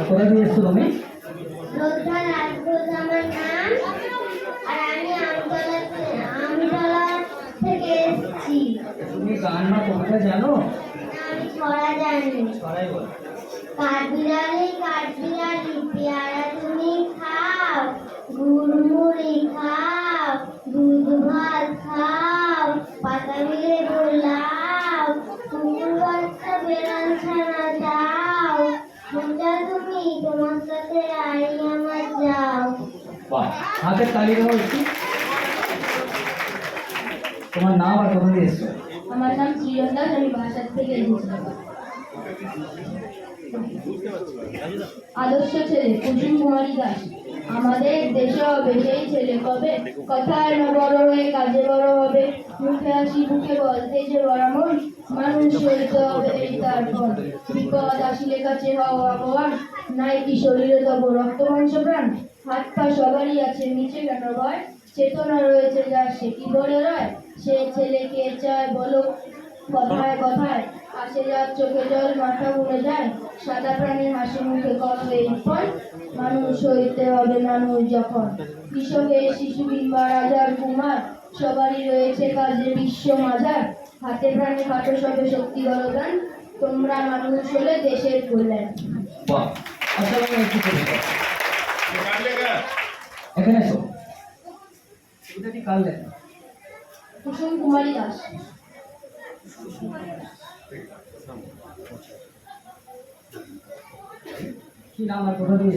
কোথা থেকে এসছো তুমি? আমার নাম। আর আমি আমতলা থেকে এসেছি। তুমি গান বা কবিতা জানো? আমি ছড়া জানি। ছড়াই বল। কাঠবিড়ালি কাঠবিড়ালি পেয়ারা তুমি খাও গুড়মুড়ি খাও দুধ ভাত খাও পাতা মিলে গোলাও কুকুর বাচ্চা বেড়াল ছানা যাও কোনটা তুমি তোমার সাথে আই আমার যাও। বাহ হাতের তালি দাও একটু। তোমার নাম আর কোথা থেকে এসছো? আমার নাম চিরন দাস আমি বাসার থেকে আদর্শ ছেলে কুসুম কুমারী দাস। আমাদের দেশে হবে, সেই ছেলে কবে? কথায় না বড় হয়ে কাজে বড় হবে। মুখে হাসি বুকে বলতে যে বড় মন মানুষ হইতে হবে এই তার ফল। বিপদ আসিলে কাছে হও ভগবান নাই কি শরীরে তব রক্ত মাংস প্রাণ। হাত পা সবারই আছে নিচে কেন ভয়? চেতনা রয়েছে যার, সে কি বলে রয়? সে ছেলেকে চায় বলো? কথায় কথায় আসে যার চোখে জল, মাথা মুড়ে যায়। সাদা প্রাণীর হাসি মুখে এই ফল? মানুষ হইতে হবে মানুষ যখন। কৃষকের শিশু কিংবা রাজার কুমার সবারই রয়েছে কাজে বিশ্ব মাজার হাতে প্রাণে কাটো সবে শক্তি বলদান তোমরা মানুষ হলে দেশের কল্যাণ। আচ্ছা আমি একটু কবিতা এখানে এসো। কবিতাটি কার লেখা? কুসুম কুমারী দাস। কি নাম আর কোথা থেকে